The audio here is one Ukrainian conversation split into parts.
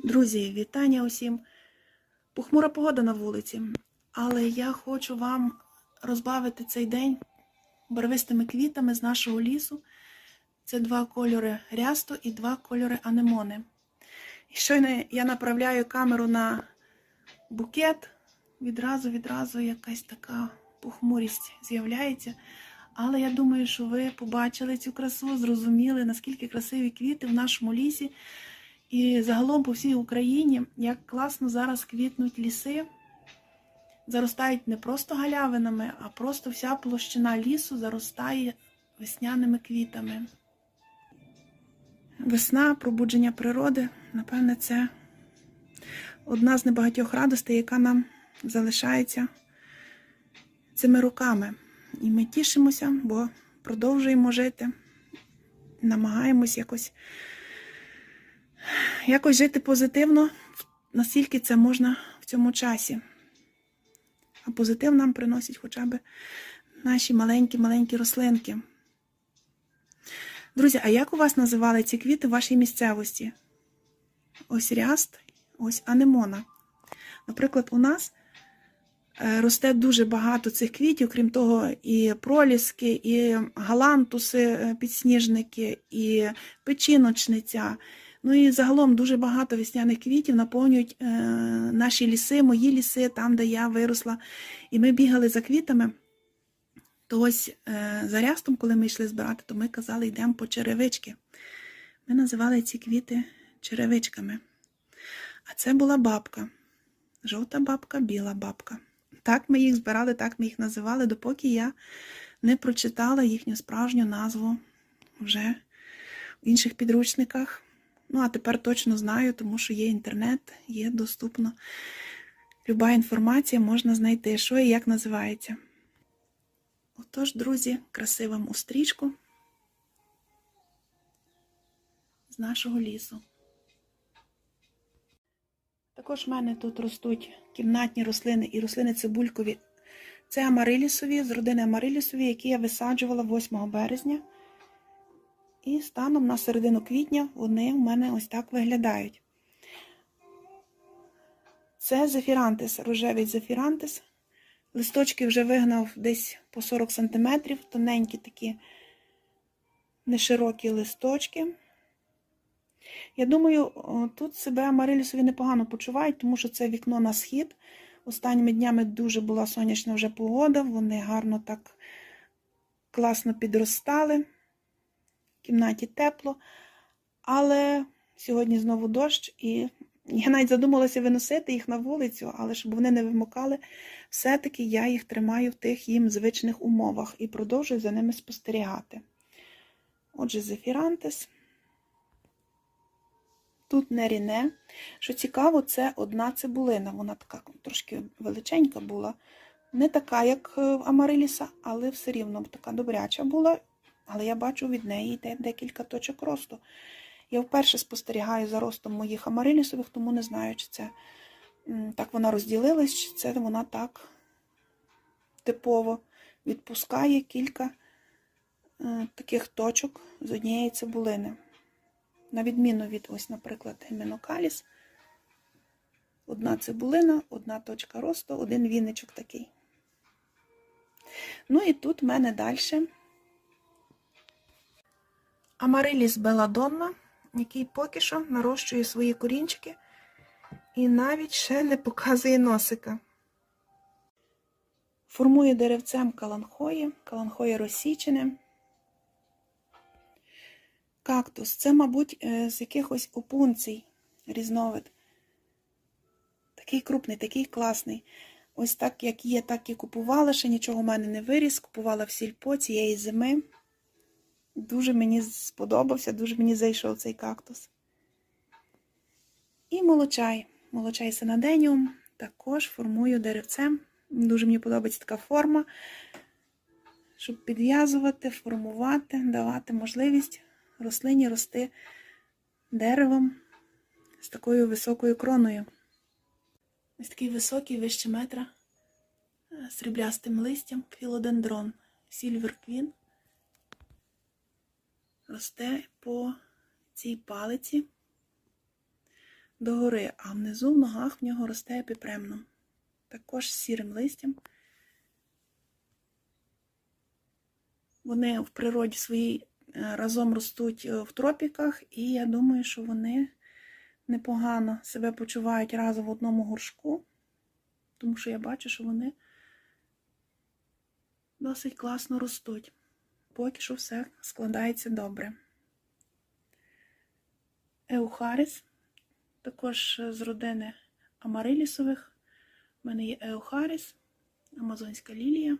Друзі, вітання усім. Похмура погода на вулиці, але я хочу вам розбавити цей день барвистими квітами з нашого лісу. Це два кольори рясту і два кольори анемони. І щойно я направляю камеру на букет, відразу, відразу якась така похмурість з'являється. Але я думаю, що ви побачили цю красу, зрозуміли, наскільки красиві квіти в нашому лісі. І загалом по всій Україні, як класно зараз квітнуть ліси, заростають не просто галявинами, а просто вся площина лісу заростає весняними квітами. Весна, пробудження природи, напевне, це одна з небагатьох радостей, яка нам залишається цими роками. І ми тішимося, бо продовжуємо жити, намагаємось якось якось жити позитивно, наскільки це можна в цьому часі. А позитив нам приносять хоча б наші маленькі-маленькі рослинки. Друзі, а як у вас називали ці квіти в вашій місцевості? Ось ряст, ось анемона. Наприклад, у нас е, росте дуже багато цих квітів, крім того, і проліски, і галантуси, е, підсніжники, і печіночниця. Ну і загалом дуже багато весняних квітів наповнюють е, наші ліси, мої ліси, там, де я виросла. І ми бігали за квітами. То ось е, за рястом, коли ми йшли збирати, то ми казали, йдемо по черевички. Ми називали ці квіти черевичками. А це була бабка. Жовта бабка, біла бабка. Так ми їх збирали, так ми їх називали, допоки я не прочитала їхню справжню назву вже в інших підручниках. Ну, а тепер точно знаю, тому що є інтернет, є доступно. Люба інформація можна знайти, що і як називається. Отож, друзі, красива вам устрічку з нашого лісу. Також в мене тут ростуть кімнатні рослини і рослини цибулькові. Це амарилісові, з родини амарилісові, які я висаджувала 8 березня. І станом на середину квітня вони у мене ось так виглядають. Це зефірантис, рожевий зефірантис. Листочки вже вигнав десь по 40 см, тоненькі такі неширокі листочки. Я думаю, тут себе амарилісові непогано почувають, тому що це вікно на схід. Останніми днями дуже була сонячна вже погода, вони гарно так класно підростали в кімнаті тепло, але сьогодні знову дощ, і я навіть задумалася виносити їх на вулицю, але щоб вони не вимокали, все-таки я їх тримаю в тих їм звичних умовах і продовжую за ними спостерігати. Отже, зефірантис. Тут не ріне. Що цікаво, це одна цибулина. Вона така трошки величенька була. Не така, як в Амариліса, але все рівно така добряча була. Але я бачу від неї йде декілька точок росту. Я вперше спостерігаю за ростом моїх амарилісових, тому не знаю, чи це так вона розділилась, чи це вона так типово відпускає кілька е, таких точок з однієї цибулини. На відміну від, ось, наприклад, геменокаліс. Одна цибулина, одна точка росту, один віничок такий. Ну і тут в мене далі Амариліс Беладонна, який поки що нарощує свої корінчики і навіть ще не показує носика. Формує деревцем каланхої, каланхої розсічене. Кактус це, мабуть, з якихось опунцій різновид. Такий крупний, такий класний. Ось так, як є, так і купувала. Ще нічого в мене не виріс. Купувала в сільпо цієї зими. Дуже мені сподобався, дуже мені зайшов цей кактус. І молочай. Молочай синаденіум також формую деревцем. Дуже мені подобається така форма, щоб підв'язувати, формувати, давати можливість рослині рости деревом з такою високою кроною. Ось такий високий, вище метра, сріблястим листям, філодендрон, Silver Queen. Росте по цій палиці. догори, а внизу в ногах в нього росте епіпремном. Також з сірим листям. Вони в природі своїй е, разом ростуть е, в тропіках, і я думаю, що вони непогано себе почувають разом в одному горшку, тому що я бачу, що вони досить класно ростуть. Поки що все складається добре. Еухаріс, також з родини амарилісових. У мене є Еухаріс, Амазонська лілія.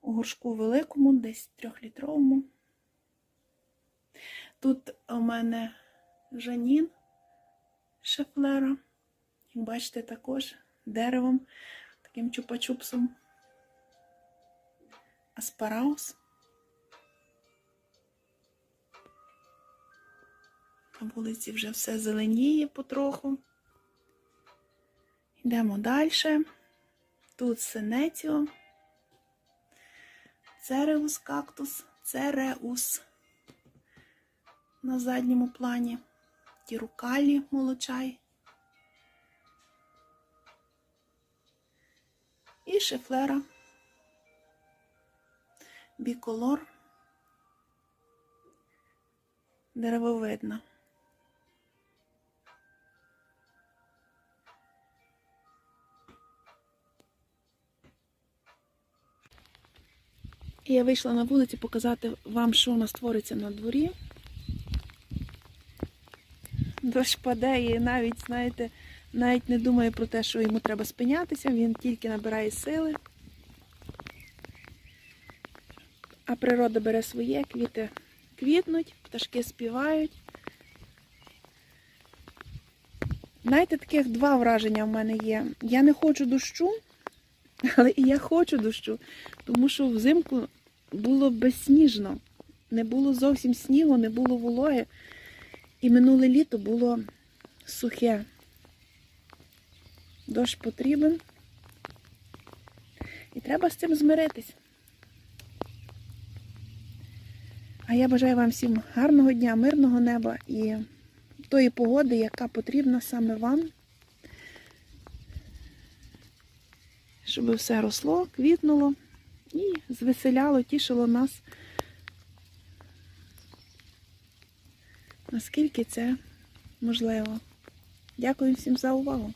У горшку великому, десь трьохлітровому. Тут у мене Жанін Шефлера. Як бачите, також деревом, таким чупа-чупсом. Аспараус. На вулиці вже все зеленіє потроху. Йдемо далі. Тут синеціо, цереус кактус, цереус на задньому плані, тірукалі молочай. І шефлера, біколор, деревовидна. Я вийшла на вулицю показати вам, що у нас твориться на дворі. Дощ паде і навіть, знаєте, навіть не думає про те, що йому треба спинятися, він тільки набирає сили. А природа бере своє, квіти квітнуть, пташки співають. Знаєте, таких два враження в мене є. Я не хочу дощу, але і я хочу дощу, тому що взимку було безсніжно. Не було зовсім снігу, не було вологи. І минуле літо було сухе. Дощ потрібен. І треба з цим змиритись. А я бажаю вам всім гарного дня, мирного неба і тої погоди, яка потрібна саме вам. Щоб все росло, квітнуло і звеселяло, тішило нас. Наскільки це можливо. Дякую всім за увагу.